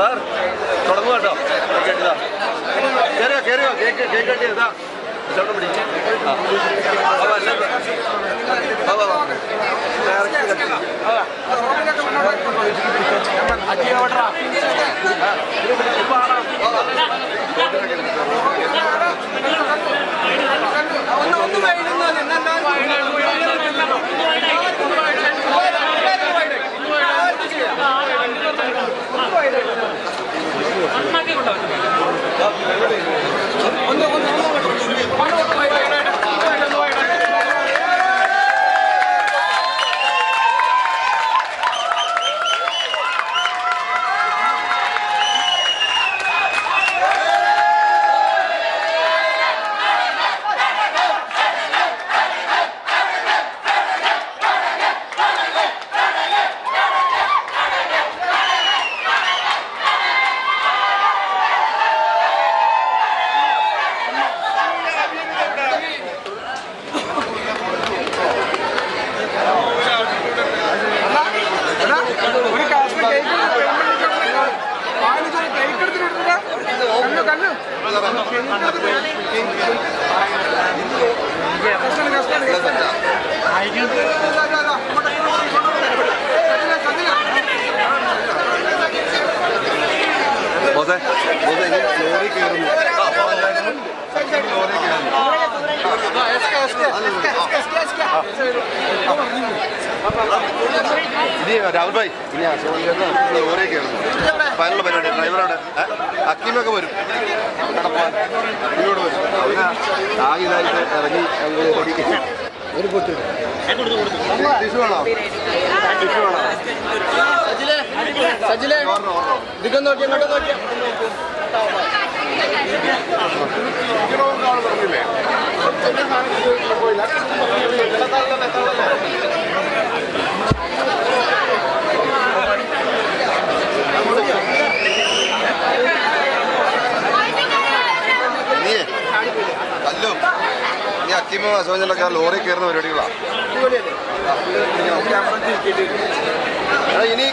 Sir തുടങ്ങുക കേട്ടോ കേട്ടിതാ കയറിയോ കയറിയോ കേക്ക് കേക്ക് കട്ടിയതാ ചേട്ടൻ പിടിക്കും അപ്പോൾ അല്ല അജിയോട്ടാ രാഹുൽ ഭായ് ഇനി അശോകൻ ചേട്ടൻ ലോറി കയറുന്നു ഫൈനലുള്ള പരിപാടി. ഡ്രൈവറോട്. അക്കീമൊക്കെ വരും. കടപ്പാൻ ഇങ്ങോട്ട് വരും. ആകെ ഇതായിട്ട് ഇറങ്ങി ഒരു പൊട്ടി. ടിഷ്യൂ വേണോ സജിലെ ഇതൊക്കെ നോക്കി നീ ഫാത്തിമ അശോകൻ ആ ലോറി കയറുന്ന പരിപാടികളാണ് ഇനി